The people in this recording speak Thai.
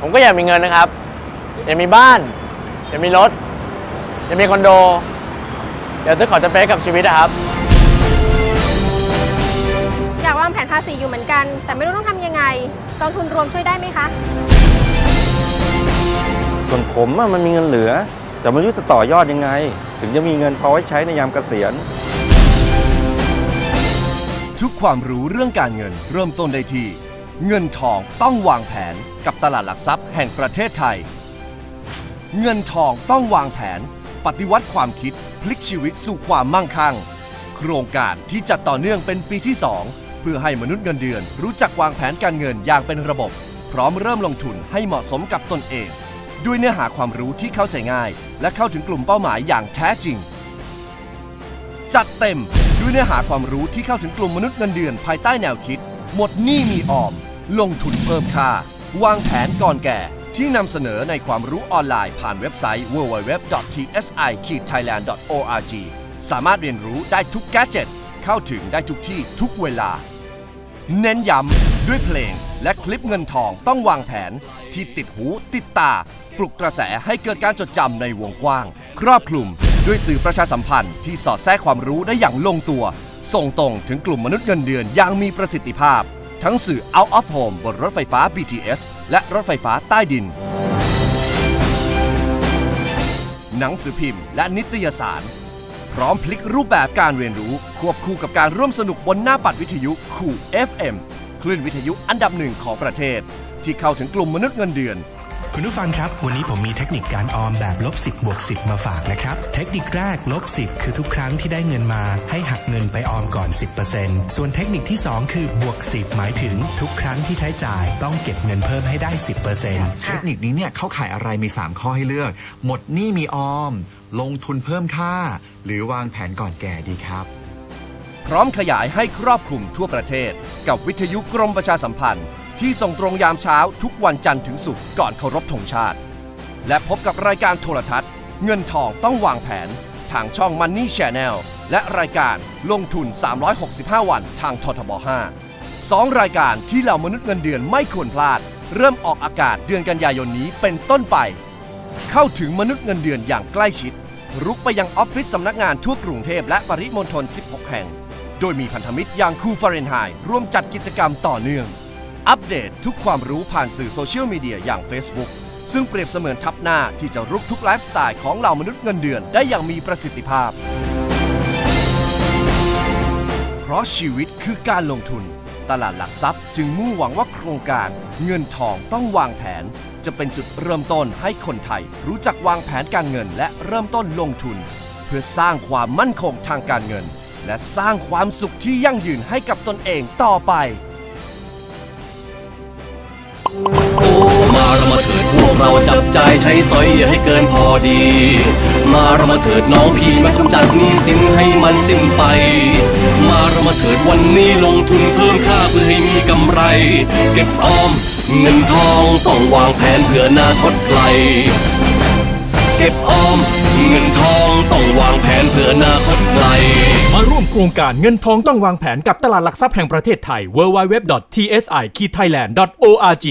ผมก็อยากมีเงินนะครับ อยากมีบ้าน อยากมีรถ อยากมีคอนโดอยากซื้อของจำเป็นให้กับชีวิตนะครับ อยากวางแผนภาษีอยู่เหมือนกัน แต่ไม่รู้ต้องทำยังไงกองทุนรวมช่วยได้ไหมคะ ส่วนผมอะมันมีเงินเหลือ แต่ไม่รู้จะต่อยอดยังไง ถึงจะมีเงินพอไว้ใช้ในยามเกษียณ ทุกความรู้เรื่องการเงิน เริ่มต้นได้ที่ เงินทองต้องวางแผนกับตลาดหลักทรัพย์แห่งประเทศไทย เงินทองต้องวางแผน ปฏิวัติความคิดพลิกชีวิตสู่ความมั่งคั่ง โครงการที่จัดต่อเนื่องเป็นปีที่ 2 เพื่อให้มนุษย์เงินเดือน รู้จักวางแผนการเงินอย่างเป็นระบบ พร้อมเริ่มลงทุนให้เหมาะสมกับตนเอง ด้วยเนื้อหาความรู้ที่เข้าใจง่าย และเข้าถึงกลุ่มเป้าหมายอย่างแท้จริง จัดเต็มด้วยเนื้อหาความรู้ที่เข้าถึงกลุ่มมนุษย์เงินเดือนภายใต้แนวคิด หมดหนี้มีออม ลงทุนเพิ่มค่า วางแผนก่อนแก่ ที่นำเสนอในความรู้ออนไลน์ผ่านเว็บไซต์ www.tsi-thailand.org สามารถเรียนรู้ได้ทุกแกจิตเข้าถึงได้ทุกที่ทุกเวลา เน้นย้ำด้วยเพลงและคลิปเงินทองต้องวางแผนที่ติดหูติดตา ปลุกกระแสให้เกิดการจดจำในวงกว้าง ครอบคลุมด้วยสื่อประชาสัมพันธ์ที่สอดแทรกความรู้ได้อย่างลงตัว ส่งตรงถึงกลุ่มมนุษย์เงินเดือนอย่างมีประสิทธิภาพ ทั้งสื่อ out of home บนรถไฟฟ้า BTS และรถไฟฟ้าใต้ดิน หนังสือพิมพ์และนิตยสาร พร้อมพลิกรูปแบบการเรียนรู้ ควบคู่กับการร่วมสนุกบนหน้าปัดวิทยุคู่ FM คลื่นวิทยุอันดับหนึ่งของประเทศ ที่เข้าถึงกลุ่มมนุษย์เงินเดือน คุณผู้ฟังครับ วันนี้ผมมีเทคนิคการออมแบบลบ10บวก10 มาฝากนะครับ เทคนิคแรกลบ 10 คือทุกครั้งที่ได้เงินมา ให้หักเงินไปออมก่อน 10%ส่วนเทคนิคที่ 2 คือบวก 10 หมายถึง ทุกครั้งที่ใช้จ่ายต้องเก็บเงินเพิ่มให้ได้ 10%เทคนิคนี้เนี่ยเข้าข่ายอะไรมี 3 ข้อให้เลือก หมดหนี้มีออม ลงทุนเพิ่มค่า หรือวางแผนก่อนแก่ดีครับ พร้อมขยายให้ครอบคลุมทั่วประเทศ กับวิทยุกรมประชาสัมพันธ์ ที่ส่งตรงยามเช้าทุกวันจันทร์ถึงศุกร์ก่อนเคารพธงชาติ และพบกับรายการโทรทัศน์ เงินทองต้องวางแผน ทางช่อง Money Channel และรายการลงทุน 365 วันทางททบ5สองรายการที่เหล่ามนุษย์เงินเดือนไม่ควรพลาด เริ่มออกอากาศเดือนกันยายนนี้เป็นต้นไป เข้าถึงมนุษย์เงินเดือนอย่างใกล้ชิด รุกไปยังออฟฟิศสำนักงานทั่วกรุงเทพและปริมณฑล16 แห่ง โดยมีพันธมิตรอย่างคูฟาเรนไฮร่วมจัดกิจกรรมต่อเนื่อง อัปเดตทุกความรู้ผ่านสื่อโซเชียลมีเดียอย่าง Facebook ซึ่งเปรียบเสมือนทับหน้าที่จะรุกทุกไลฟ์สไตล์ของเหล่ามนุษย์เงินเดือนได้อย่างมีประสิทธิภาพ เพราะชีวิตคือการลงทุน ตลาดหลักทรัพย์จึงมุ่งหวังว่าโครงการเงินทองต้องวางแผน จะเป็นจุดเริ่มต้นให้คนไทย รู้จักวางแผนการเงินและเริ่มต้นลงทุน เพื่อสร้างความมั่นคงทางการเงิน และสร้างความสุขที่ยั่งยืนให้กับตนเองต่อไป มาเรามาเถิดพวกเราจับใจใช้สอยอย่าให้เกินพอดี มาเรามาเถิดน้องพี่มากำจัดหนี้สินให้มันสิ้นไป มาเรามาเถิดวันนี้ลงทุนเพิ่มค่าเพื่อให้มีกำไร เก็บออมเงินทองต้องวางแผนเพื่อนาคตไกล เก็บออมเงินทองต้องวางแผนเพื่ออนาคตไกล มาร่วมโครงการเงินทองต้องวางแผนกับตลาดหลักทรัพย์แห่งประเทศไทย www.tsi-thailand.org